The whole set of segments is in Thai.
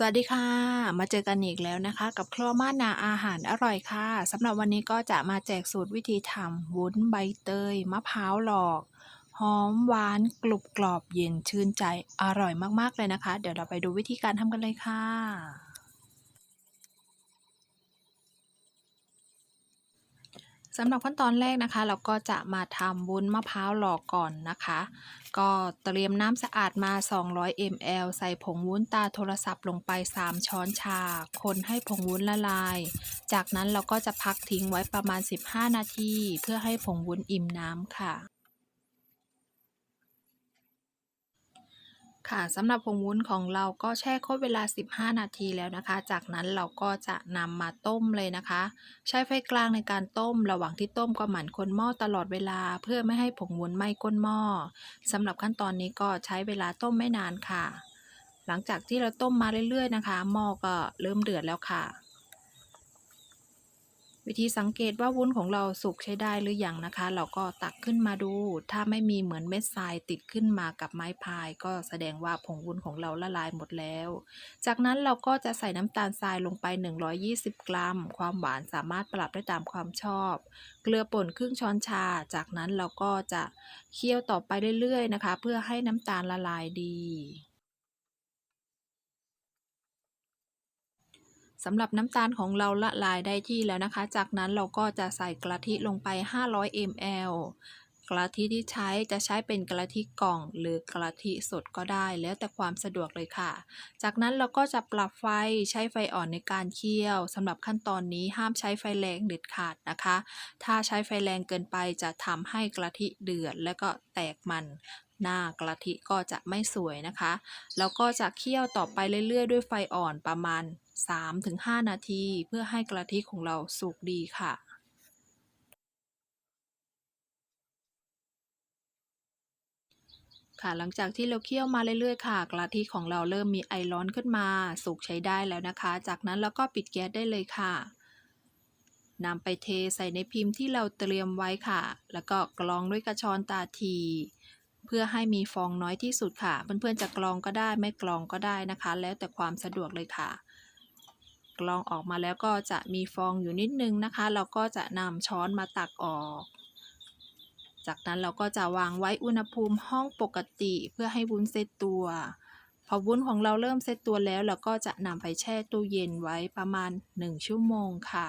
สวัสดีค่ะ มาเจอกันอีกแล้วนะคะ กับครัวม่านนาอาหารอร่อยค่ะสำหรับวันนี้ก็จะมาแจกสูตรวิธีทำวุ้นใบเตย มะพร้าวหลอกหอมหวานกรุบกรอบเย็นชื่นใจอร่อยมากๆเลยนะคะ เดี๋ยวเราไปดูวิธีการทำกันเลยค่ะ สำหรับขั้นตอนแรกนะคะ เราก็จะมาทำวุ้นมะพร้าวหลอกก่อนนะคะ ก็เตรียมน้ำสะอาดมา 200 ml ใส่ผงวุ้นตาโทรศัพท์ลงไป 3 ช้อนชา คนให้ผงวุ้นละลาย จากนั้นเราก็จะพักทิ้งไว้ประมาณ 15 นาที เพื่อให้ผงวุ้นอิ่มน้ำค่ะ ค่ะสำหรับผงวุ้นของเราก็แช่ครบเวลา 15 นาทีแล้วนะคะ จากนั้นเราก็จะนำมาต้มเลยนะคะ ใช้ไฟกลางในการต้ม ระหว่างที่ต้มก็หมั่นคนหม้อตลอดเวลา เพื่อไม่ให้ผงวุ้นไหม้ก้นหม้อสำหรับขั้นตอนนี้ก็ใช้เวลาต้มไม่นานค่ะ หลังจากที่เราต้มมาเรื่อยๆนะคะหม้อก็เริ่มเดือดแล้วค่ะ วิธีสังเกตว่าวุ้นของเราสุกใช้ได้หรือยังนะคะ เราก็ตักขึ้นมาดู ถ้าไม่มีเหมือนเม็ดทรายติดขึ้นมากับไม้พาย ก็แสดงว่าผงวุ้นของเราละลายหมดแล้ว จากนั้นเราก็จะใส่น้ำตาลทรายลงไป 120 กรัม ความหวานสามารถปรับได้ตามความชอบ เกลือป่นครึ่งช้อนชา จากนั้นเราก็จะเคี่ยวต่อไปเรื่อยๆนะคะ เพื่อให้น้ำตาลละลายดี สำหรับน้ำตาลของเราละลายได้ที่แล้วนะคะ จากนั้นเราก็จะใส่กะทิลงไป 500 ml กะทิที่ใช้จะใช้เป็นกะทิกล่อง หรือกะทิสดก็ได้ แล้วแต่ความสะดวกเลยค่ะ จากนั้นเราก็จะปรับไฟใช้ไฟอ่อนในการเคี่ยวสำหรับขั้นตอนนี้ห้ามใช้ไฟแรงเด็ดขาดนะคะ ถ้าใช้ไฟแรงเกินไปจะทำให้กะทิเดือด และก็แตกมันหน้ากะทิก็จะไม่สวยนะคะ แล้วก็จะเคี่ยวต่อไปเรื่อยๆ ด้วยไฟอ่อนประมาณ 3-5 นาที เพื่อให้กะทิของเราสุกดีค่ะค่ะหลังจากที่เราเคี่ยวมาเรื่อยๆค่ะกะทิของเราเริ่มมีไอร้อนขึ้นมา สุกใช้ได้แล้วนะคะ จากนั้นเราก็ปิดแก๊สได้เลยค่ะนำไปเทใส่ในพิมพ์ที่เราเตรียมไว้ค่ะ แล้วก็กรองด้วยกระชอนตาที เพื่อให้มีฟองน้อยที่สุดค่ะ เพื่อนๆจะกรองก็ได้ไม่กรองก็ได้นะคะ แล้วแต่ความสะดวกเลยค่ะ กรองออกมาแล้วก็จะมีฟองอยู่นิดนึงนะคะ เราก็จะนำช้อนมาตักออก จากนั้นเราก็จะวางไว้อุณหภูมิห้องปกติเพื่อให้วุ้นเซตตัว พอวุ้นของเราเริ่มเซตตัวแล้วเราก็จะนำไปแช่ตู้เย็นไว้ประมาณ 1 ชั่วโมงค่ะ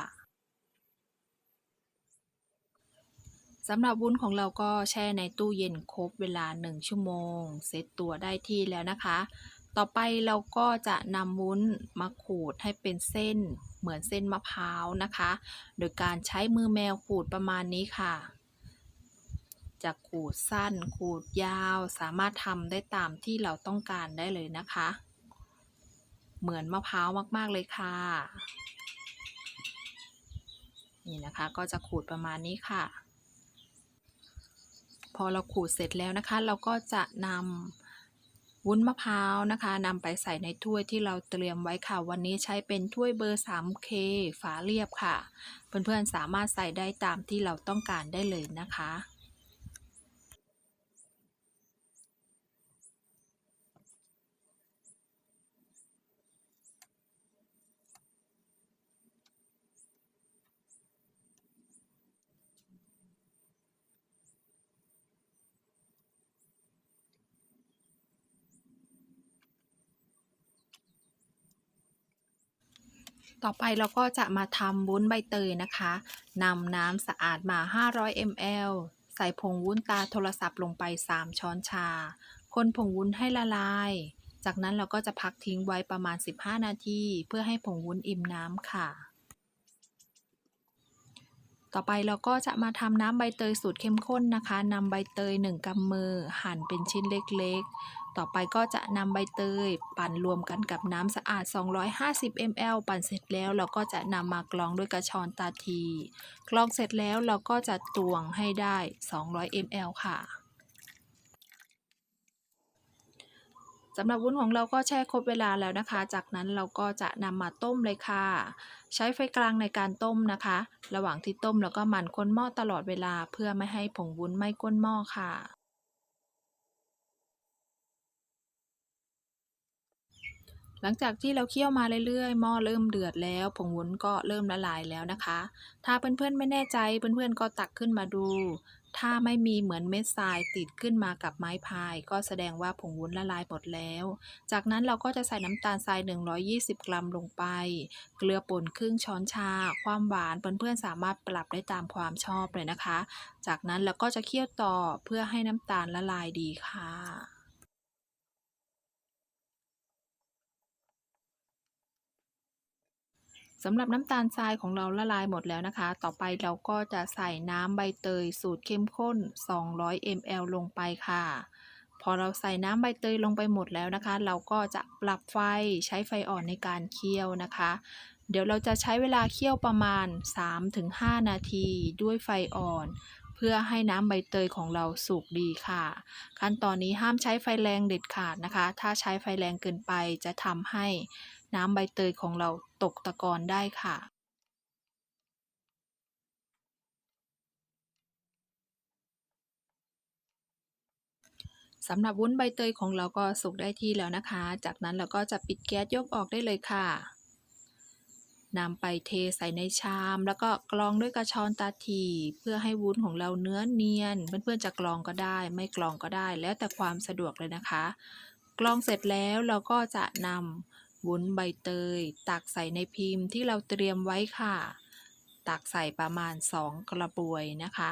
สำหรับวุ้นของเราก็แช่ในตู้เย็นครบเวลา 1 ชั่วโมง เซตตัวได้ที่แล้วนะคะ ต่อไปเราก็จะนำวุ้นมาขูดให้เป็นเส้นเหมือนเส้นมะพร้าวนะคะ โดยการใช้มือแมวขูดประมาณนี้ค่ะ จะขูดสั้นขูดยาวสามารถทำได้ตามที่เราต้องการได้เลยนะคะ เหมือนมะพร้าวมากๆเลยค่ะ นี่นะคะก็จะขูดประมาณนี้ค่ะ พอเราขูดเสร็จแล้วนะคะ เราก็จะนำ วุ้นมะพร้าวนะคะนำไปใส่ในถ้วยที่เราเตรียมไว้ค่ะ วันนี้ใช้เป็นถ้วยเบอร์ 3K ฝาเรียบค่ะ เพื่อนๆสามารถใส่ได้ตามที่เราต้องการได้เลยนะคะ ต่อไปเราก็จะมาทำวุ้นใบเตยนะคะนำน้ำสะอาดมา 500 ml ใส่ผงวุ้นตาโทรศัพท์ลงไป 3 ช้อนชา คนผงวุ้นให้ละลาย จากนั้นเราก็จะพักทิ้งไว้ประมาณ 15 นาที เพื่อให้ผงวุ้นอิ่มน้ำค่ะ ต่อไปเราก็จะมาทำน้ำใบเตยสูตรเข้มข้นนะคะนำใบเตย 1กำมือหั่นเป็นชิ้นเล็กๆ ต่อไปก็จะนำใบเตย ปั่นรวมกันกับน้ำสะอาด 250 ml ปั่นเสร็จแล้วเราก็จะนำมากรองด้วยกระชอนตาทีกรองเสร็จแล้วเราก็จะตวงให้ได้ 200 ml ค่ะสำหรับวุ้นของเราก็แช่ครบเวลาแล้วนะคะ จากนั้นเราก็จะนำมาต้มเลยค่ะ ใช้ไฟกลางในการต้มนะคะ ระหว่างที่ต้มเราก็หมั่นคนหม้อตลอดเวลา เพื่อไม่ให้ผงวุ้นไหม้ก้นหม้อค่ะ หลังจากที่เราเคี่ยวมาเรื่อยๆ หม้อเริ่มเดือดแล้วผงวุ้นก็เริ่มละลายแล้วนะคะ ถ้าเพื่อนๆไม่แน่ใจเพื่อนๆก็ตักขึ้นมาดู ถ้าไม่มีเหมือนเม็ดทรายติดขึ้นมากับไม้พาย ก็แสดงว่าผงวุ้นละลายหมดแล้ว จากนั้นเราก็จะใส่น้ำตาลทราย 120 กรัมลงไป เกลือป่นครึ่งช้อนชา ความหวานเพื่อนๆสามารถปรับได้ตามความชอบเลยนะคะ จากนั้นเราก็จะเคี่ยวต่อเพื่อให้น้ำตาลละลายดีค่ะ สำหรับน้ำตาลทรายของเราละลายหมดแล้วนะคะ ต่อไปเราก็จะใส่น้ำใบเตยสูตรเข้มข้น 200 ml ลงไปค่ะ พอเราใส่น้ำใบเตยลงไปหมดแล้วนะคะ เราก็จะปรับไฟใช้ไฟอ่อนในการเคี่ยวนะคะ เดี๋ยวเราจะใช้เวลาเคี่ยวประมาณ 3-5 นาทีด้วยไฟอ่อนเพื่อให้น้ำใบเตยของเราสุกดีค่ะ ขั้นตอนนี้ห้ามใช้ไฟแรงเด็ดขาดนะคะ ถ้าใช้ไฟแรงเกินไปจะทำให้ น้ำใบเตยของเราตกตะกอนได้ค่ะ สำหรับวุ้นใบเตยของเราก็สุกได้ที่แล้วนะคะ จากนั้นเราก็จะปิดแก๊สยกออกได้เลยค่ะนำไปเทใส่ในชาม แล้วก็กรองด้วยกระชอนตาถีเพื่อให้วุ้นของเราเนื้อเนียน เพื่อนๆจะกรองก็ได้ ไม่กรองก็ได้ แล้วแต่ความสะดวกเลยนะคะ กรองเสร็จแล้วเราก็จะนำ วุ้นใบเตย ตักใส่ในพิมพ์ที่เราเตรียมไว้ค่ะ ตักใส่ประมาณ 2 กระบวยนะคะ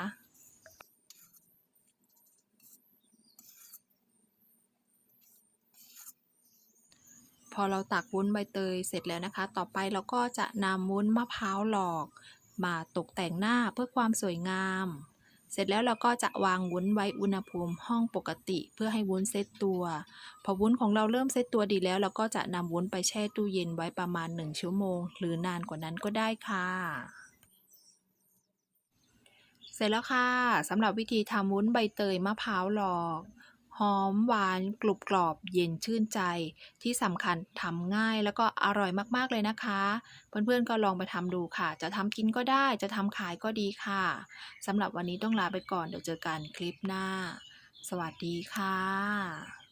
พอเราตักวุ้นใบเตยเสร็จแล้วนะคะ ต่อไปเราก็จะนำวุ้นมะพร้าวหลอก มาตกแต่งหน้าเพื่อความสวยงาม เสร็จแล้วเราก็จะวางวุ้นไว้อุณหภูมิห้องปกติเพื่อให้วุ้นเซตตัว พอวุ้นของเราเริ่มเซตตัวดีแล้ว เราก็จะนำวุ้นไปแช่ตู้เย็นไว้ประมาณ 1 ชั่วโมง หรือนานกว่านั้นก็ได้ค่ะ เสร็จแล้วค่ะสำหรับวิธีทำวุ้นใบเตยมะพร้าวหลอก หอมหวานกรุบกรอบเย็นชื่นใจ ที่สำคัญทำง่ายแล้วก็อร่อยมากๆเลยนะคะ เพื่อนๆก็ลองไปทำดูค่ะ จะทำกินก็ได้จะทำขายก็ดีค่ะสำหรับวันนี้ต้องลาไปก่อนเดี๋ยวเจอกันคลิปหน้า สวัสดีค่ะ